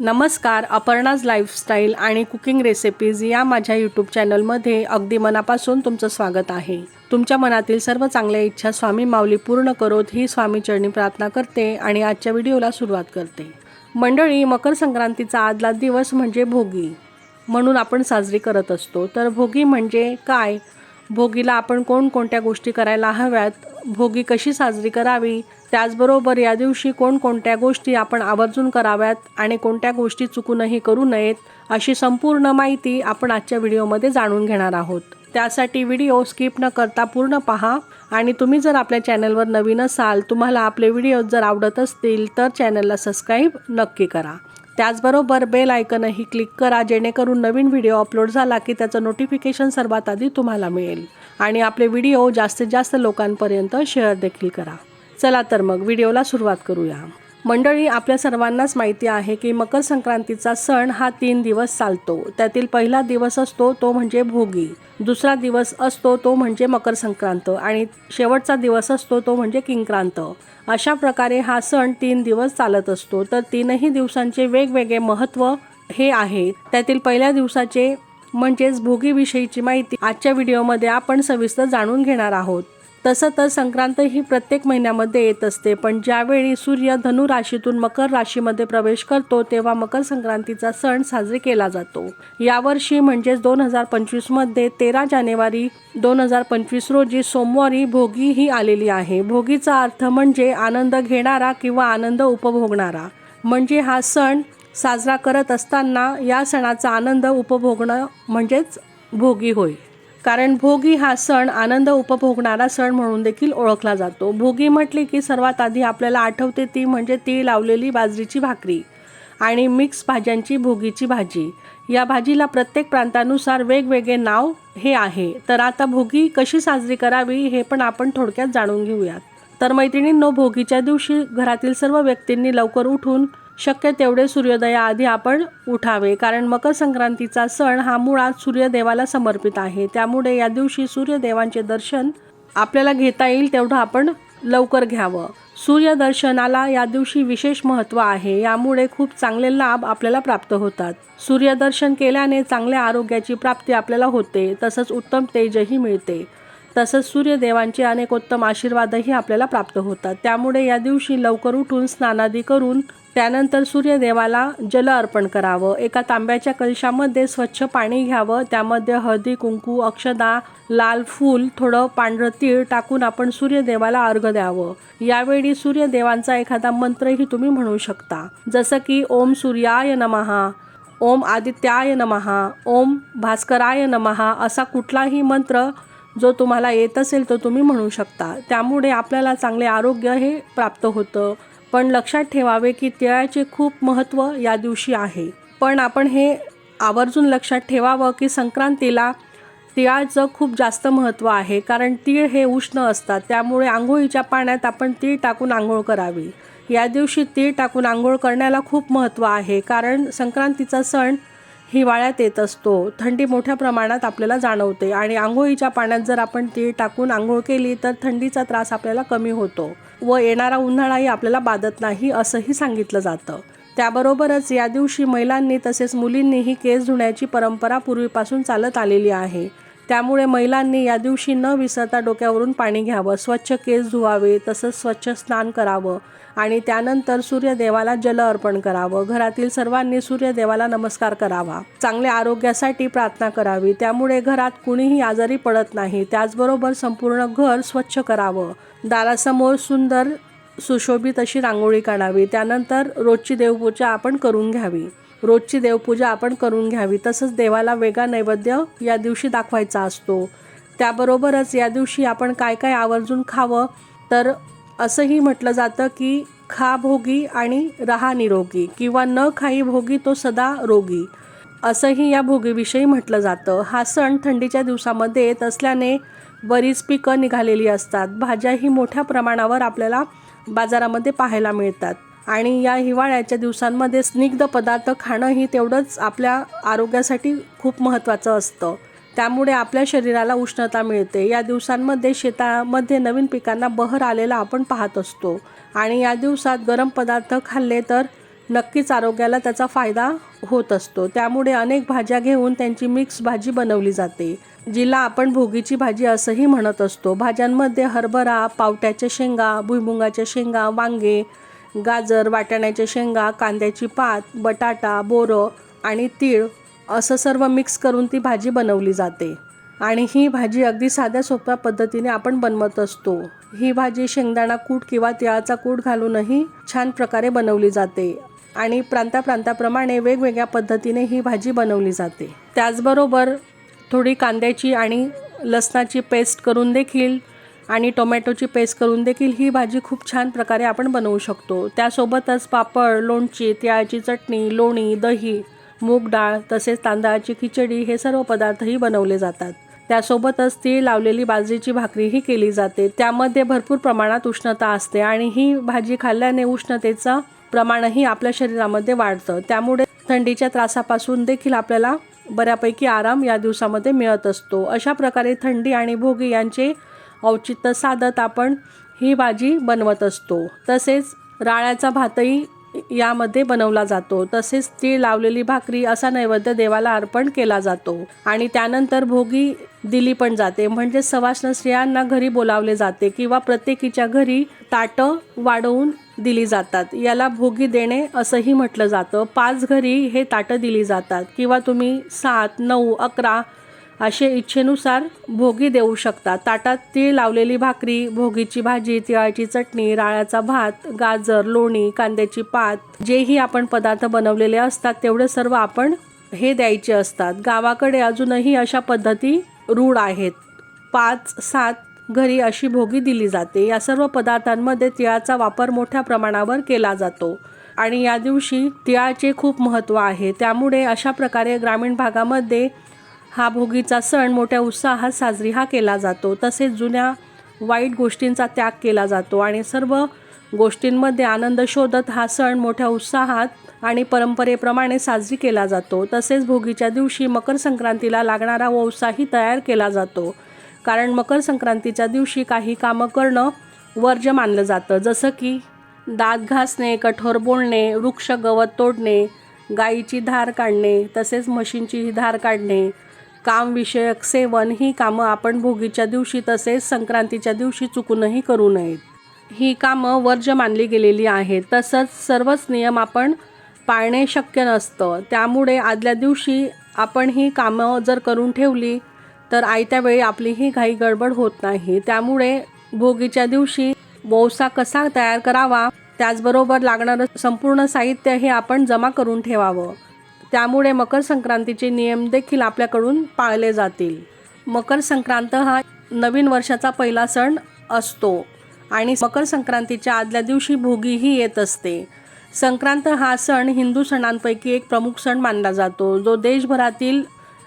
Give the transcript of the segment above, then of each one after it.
नमस्कार अपर्णाज लाईफस्टाईल आणि cooking recipes या माझ्या यूट्यूब चॅनलमध्ये अगदी मनापासून तुमचं स्वागत आहे. तुमच्या मनातील सर्व चांगल्या इच्छा स्वामी माऊली पूर्ण करोत ही स्वामी चरणी प्रार्थना करते आणि आजच्या व्हिडिओला सुरुवात करते. मंडळी मकर संक्रांतीचा आदला दिवस म्हणजे भोगी. म्हणून आपण साजरी करत असतो. तर भोगी म्हणजे काय? भोगीला आपण कोणकोणत्या गोष्टी करायला हव्यात? भोगी कशी साजरी करावी? त्याचबरोबर या दिवशी कोणकोणत्या गोष्टी आपण आवर्जून कराव्यात आणि कोणत्या गोष्टी चुकूनही करू नयेत अशी संपूर्ण माहिती आपण आजच्या व्हिडिओमध्ये जाणून घेणार आहोत. त्यासाठी व्हिडिओ स्किप न करता पूर्ण पहा आणि तुम्ही जर आपल्या चॅनलवर नवीन असाल तुम्हाला आपले व्हिडिओ जर आवडत असतील तर चॅनलला सबस्क्राईब नक्की करा. त्याचबरोबर बेल आयकनही क्लिक करा जेणेकरून नवीन व्हिडिओ अपलोड झाला की त्याचं नोटिफिकेशन सर्वात आधी तुम्हाला मिळेल. आणि आपले व्हिडिओ जास्तीत जास्त लोकांपर्यंत शेअर देखील करा. चला तर मग व्हिडिओला सुरुवात करूया. मंडळी आपल्या सर्वांनाच माहिती आहे की मकर संक्रांतीचा सण हा तीन दिवस चालतो. त्यातील पहिला दिवस असतो तो म्हणजे भोगी. दुसरा दिवस असतो तो म्हणजे मकर संक्रांत आणि शेवटचा दिवस असतो तो म्हणजे किंक्रांत. अशा प्रकारे हा सण तीन दिवस चालत असतो. तर तीनही दिवसांचे वेगवेगळे महत्त्व हे आहे. त्यातील पहिल्या दिवसाचे म्हणजेच भोगीविषयीची माहिती आजच्या व्हिडिओमध्ये आपण सविस्तर जाणून घेणार आहोत. तसं तर संक्रांत ही प्रत्येक महिन्यामध्ये येत असते पण ज्यावेळी सूर्य धनु राशीतून मकर राशीमध्ये प्रवेश करतो तेव्हा मकर संक्रांतीचा सण साजरी केला जातो. यावर्षी म्हणजेच दोन हजार पंचवीसमध्ये तेरा जानेवारी दोन हजार पंचवीस रोजी सोमवारी भोगी ही आलेली आहे. भोगीचा अर्थ म्हणजे आनंद घेणारा किंवा आनंद उपभोगणारा. म्हणजे हा सण साजरा करत असताना या सणाचा आनंद उपभोगणं म्हणजेच भोगी होय. कारण भोगी हा सण आनंद उपभोगणारा सण म्हणून देखील ओळखला जातो. भोगी म्हटले की सर्वात आधी आपल्याला आठवते ती म्हणजे ती लावलेली बाजरीची भाकरी आणि मिक्स भाज्यांची भोगीची भाजी. या भाजीला प्रत्येक प्रांतानुसार वेगवेगळे नाव हे आहे. तर आता भोगी कशी साजरी करावी हे पण आपण थोडक्यात जाणून घेऊयात. तर मैत्रिणींनो भोगीच्या दिवशी घरातील सर्व व्यक्तींनी लवकर उठून शक्य तेवढे सूर्योदयाआधी आपण उठावे कारण मकर संक्रांतीचा सण हा मुळात सूर्यदेवाला समर्पित आहे. त्यामुळे या दिवशी सूर्यदेवांचे दर्शन आपल्याला घेता येईल तेवढं आपण लवकर घ्यावं. सूर्यदर्शनाला या दिवशी विशेष महत्त्व आहे. यामुळे खूप चांगले लाभ आपल्याला प्राप्त होतात. सूर्यदर्शन केल्याने चांगल्या आरोग्याची प्राप्ती आपल्याला होते. तसंच उत्तम तेजही मिळते. तसंच सूर्यदेवांचे अनेक उत्तम आशीर्वादही आपल्याला प्राप्त होतात. त्यामुळे या दिवशी लवकर उठून स्नानादी करून त्यानंतर सूर्यदेवाला जल अर्पण करावं. एका तांब्याच्या कलशामध्ये स्वच्छ पाणी घ्यावं. त्यामध्ये हळदी कुंकू अक्षदा लाल फूल थोडं पांढरं तीळ टाकून आपण सूर्यदेवाला अर्घ द्यावं. यावेळी सूर्यदेवांचा एखादा मंत्रही तुम्ही म्हणू शकता. जसं की ओम सूर्याय नमहा ओम आदित्याय नमहा ओम भास्कराय नमहा असा कुठलाही मंत्र जो तुम्हाला येत असेल तो तुम्ही म्हणू शकता. त्यामुळे आपल्याला चांगले आरोग्य हे प्राप्त होतं. पण लक्षात ठेवावे की तिळाचे खूप महत्त्व या दिवशी आहे. पण आपण हे आवर्जून लक्षात ठेवावं की संक्रांतीला तिळाचं खूप जास्त महत्त्व आहे. कारण तीळ हे उष्ण असतात. त्यामुळे आंघोळीच्या पाण्यात आपण तीळ टाकून आंघोळ करावी. या दिवशी तीळ टाकून आंघोळ करण्याला खूप महत्त्व आहे. कारण संक्रांतीचा सण हिवाळ्यात येत असतो. थंडी मोठ्या प्रमाणात आपल्याला जाणवते आणि आंघोळीच्या पाण्यात जर आपण तीळ टाकून आंघोळ केली तर थंडीचा त्रास आपल्याला कमी होतो व येणारा उन्हाळाही आपल्याला बाधत नाही असंही सांगितलं जातं. त्याबरोबरच या दिवशी महिलांनी तसेच मुलींनीही केस धुण्याची परंपरा पूर्वीपासून चालत आलेली आहे. त्यामुळे महिलांनी या दिवशी न विसरता डोक्यावरून पाणी घ्यावं स्वच्छ केस धुवावे तसंच स्वच्छ स्नान करावं आणि त्यानंतर सूर्यदेवाला जल अर्पण करावं. घरातील सर्वांनी सूर्यदेवाला नमस्कार करावा. चांगल्या आरोग्यासाठी प्रार्थना करावी. त्यामुळे घरात कुणीही आजारी पडत नाही. त्याचबरोबर संपूर्ण घर स्वच्छ करावं. दारासमोर सुंदर सुशोभित अशी रांगोळी काढावी. त्यानंतर रोजची देवपूजा आपण करून घ्यावी. रोजची देवपूजा आपण करून घ्यावी. तसंच देवाला वेगळा नैवेद्य या दिवशी दाखवायचा असतो. त्याबरोबरच या दिवशी आपण काय काय आवर्जून खावं? तर असंही म्हटलं जातं की खा भोगी आणि रहा निरोगी किंवा न खाई भोगी तो सदा रोगी. असंही या भोगीविषयी म्हटलं जातं. हा सण थंडीच्या दिवसामध्ये येत असल्याने बरीच पिकं निघालेली असतात. भाज्याही मोठ्या प्रमाणावर आपल्याला बाजारामध्ये पाहायला मिळतात. आणि या हिवाळ्याच्या दिवसांमध्ये स्निग्ध पदार्थ खाणंही तेवढंच आपल्या आरोग्यासाठी खूप महत्त्वाचं असतं. त्यामुळे आपल्या शरीराला उष्णता मिळते. या दिवसांमध्ये शेतामध्ये नवीन पिकांना बहर आलेला आपण पाहत असतो. आणि या दिवसात गरम पदार्थ खाल्ले तर नक्कीच आरोग्याला त्याचा फायदा होत असतो. त्यामुळे अनेक भाज्या घेऊन त्यांची मिक्स भाजी बनवली जाते. जिला आपण भोगीची भाजी असंही म्हणत असतो. भाज्यांमध्ये हरभरा पावट्याच्या शेंगा भुईमुगाच्या शेंगा वांगे गाजर वाटाण्याच्या शेंगा कांद्याची पात बटाटा बोरं आणि तीळ असं सर्व मिक्स करून ती भाजी बनवली जाते. आणि ही भाजी अगदी साध्या सोप्या पद्धतीने आपण बनवत असतो. ही भाजी शेंगदाणा कूट किंवा तिळाचा कूट घालूनही छान प्रकारे बनवली जाते आणि प्रांताप्रांताप्रमाणे वेगवेगळ्या पद्धतीने ही भाजी बनवली जाते. त्याचबरोबर थोडी कांद्याची आणि लसणाची पेस्ट करून देखील आणि टोमॅटोची पेस्ट करून देखील ही भाजी खूप छान प्रकारे आपण बनवू शकतो. त्यासोबतच पापड लोणची तिळाची चटणी लोणी दही मूग डाळ तसेच तांदळाची खिचडी हे सर्व पदार्थही बनवले जातात. त्यासोबतच ती लावलेली बाजरीची भाकरीही केली जाते. त्यामध्ये भरपूर प्रमाणात उष्णता असते आणि ही भाजी खाल्ल्याने उष्णतेचं प्रमाणही आपल्या शरीरामध्ये वाढतं. त्यामुळे थंडीच्या त्रासापासून देखील आपल्याला बऱ्यापैकी आराम या दिवसामध्ये मिळत असतो. अशा प्रकारे थंडी आणि भोगी यांचे औचित्य साधत आपण ही भाजी बनवत असतो. तसेच राळ्याचा भातही यामध्ये बनवला जातो. तसेच ती लावलेली भाकरी असा नैवेद्य देवाला अर्पण केला जातो आणि त्यानंतर भोगी दिली पण जाते. म्हणजे सवाष्ण स्त्रियांना घरी बोलावले जाते किंवा प्रत्येकीच्या घरी ताटं वाढवून दिली जातात. याला भोगी देणे असंही म्हटलं जातं. पाच घरी हे ताटं दिली जातात. किंवा तुम्ही सात नऊ अकरा असे इच्छेनुसार भोगी देऊ शकता. ताटात तीळ लावलेली भाकरी भोगीची भाजी तिळाची चटणी राळ्याचा भात गाजर लोणी कांद्याची पात जेही आपण पदार्थ बनवलेले असतात तेवढे सर्व आपण हे द्यायचे असतात. गावाकडे अजूनही अशा पद्धती रूढ आहेत. पाच सात घरी अशी भोगी दिली जाते. या सर्व पदार्थांमध्ये तिळाचा वापर मोठ्या प्रमाणावर केला जातो आणि या दिवशी तिळाचे खूप महत्त्व आहे. त्यामुळे अशा प्रकारे ग्रामीण भागामध्ये हा भोगीचा सण मोठ्या उत्साहात साजरी हा केला जातो. तसेच जुन्या वाईट गोष्टींचा त्याग केला जातो आणि सर्व गोष्टींमध्ये आनंद शोधत हा सण मोठ्या उत्साहात आणि परंपरेप्रमाणे साजरी केला जातो. तसेच भोगीच्या दिवशी मकर संक्रांतीला लागणारा व्यवसाही तयार केला जातो. कारण मकर संक्रांतीच्या दिवशी काही कामं करणं वर्ज्य मानलं जातं. जसं की दात घासणे कठोर बोलणे वृक्ष गवत तोडणे गाईची धार काढणे तसेच म्हशींची धार काढणे कामविषयक सेवन ही कामं आपण भोगीच्या दिवशी तसेच संक्रांतीच्या दिवशी चुकूनही करू नयेत. ही कामं वर्ज्य मानली गेलेली आहेत. तसंच सर्वच नियम आपण पाळणे शक्य नसतं. त्यामुळे आदल्या दिवशी आपण ही कामं जर करून ठेवली तर आयत्या वेळी आपली ही घाई गडबड होत नाही. त्यामुळे भोगीच्या दिवशी वौसा कसा तयार करावा त्याचबरोबर लागणारं संपूर्ण साहित्य हे आपण जमा करून ठेवावं. त्यामुळे मकर संक्रांतीचे नियम देखील आपल्याकडून पाळले जातील. मकर संक्रांत हा नवीन वर्षाचा पहिला सण असतो आणि मकर संक्रांतीच्या आदल्या दिवशी भोगीही येत असते. संक्रांत हा सण हिंदू सणांपैकी एक प्रमुख सण मानला जातो. जो देशभरातील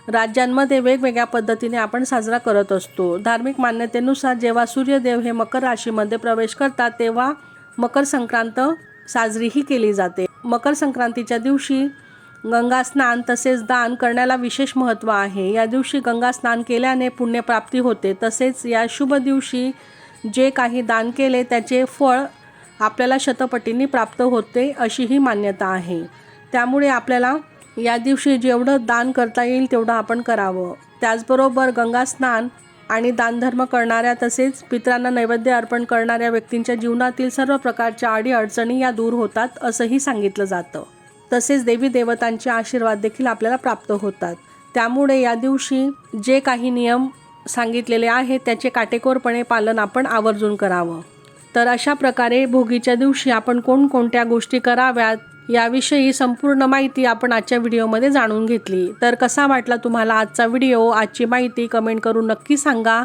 राज्यांमध्ये वेगवेगळ्या पद्धतीने आपण साजरा करत असतो. धार्मिक मान्यतेनुसार जेव्हा सूर्यदेव हे मकर राशीमध्ये प्रवेश करतात तेव्हा मकर संक्रांत साजरीही केली जाते. मकर संक्रांतीच्या दिवशी गंगा स्नान तसेच दान करण्याला विशेष महत्त्व आहे. या दिवशी गंगा स्नान केल्याने पुण्यप्राप्ती होते. तसेच या शुभ दिवशी जे काही दान केले त्याचे फळ आपल्याला शतपटींनी प्राप्त होते अशी ही मान्यता आहे. त्यामुळे आपल्याला या दिवशी जेवढं दान करता येईल तेवढं आपण करावं. त्याचबरोबर गंगा स्नान आणि दानधर्म करणाऱ्या तसेच पित्रांना नैवेद्य अर्पण करणाऱ्या व्यक्तींच्या जीवनातील सर्व प्रकारच्या अडीअडचणी या दूर होतात असंही सांगितलं जातं. तसेच देवी देवतांचे आशीर्वाद देखील आपल्याला प्राप्त होतात. त्यामुळे या दिवशी जे काही नियम सांगितलेले आहेत त्याचे काटेकोरपणे पालन आपण आवर्जून करावं. तर अशा प्रकारे भोगीच्या दिवशी आपण कोणकोणत्या गोष्टी कराव्यात याविषयी संपूर्ण माहिती आपण आजच्या व्हिडिओमध्ये जाणून घेतली. तर कसा वाटला तुम्हाला आजचा व्हिडिओ? आजची माहिती कमेंट करून नक्की सांगा.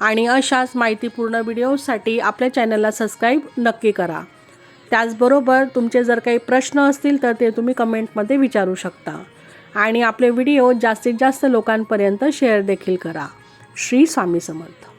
आणि अशाच माहितीपूर्ण व्हिडिओसाठी आपल्या चॅनलला सबस्क्राईब नक्की करा. त्याचबरोबर तुमचे जर काही प्रश्न असतील तर ते तुम्ही कमेंटमध्ये विचारू शकता. आणि आपले व्हिडिओ जास्तीत जास्त लोकांपर्यंत शेअर देखील करा. श्री स्वामी समर्थ.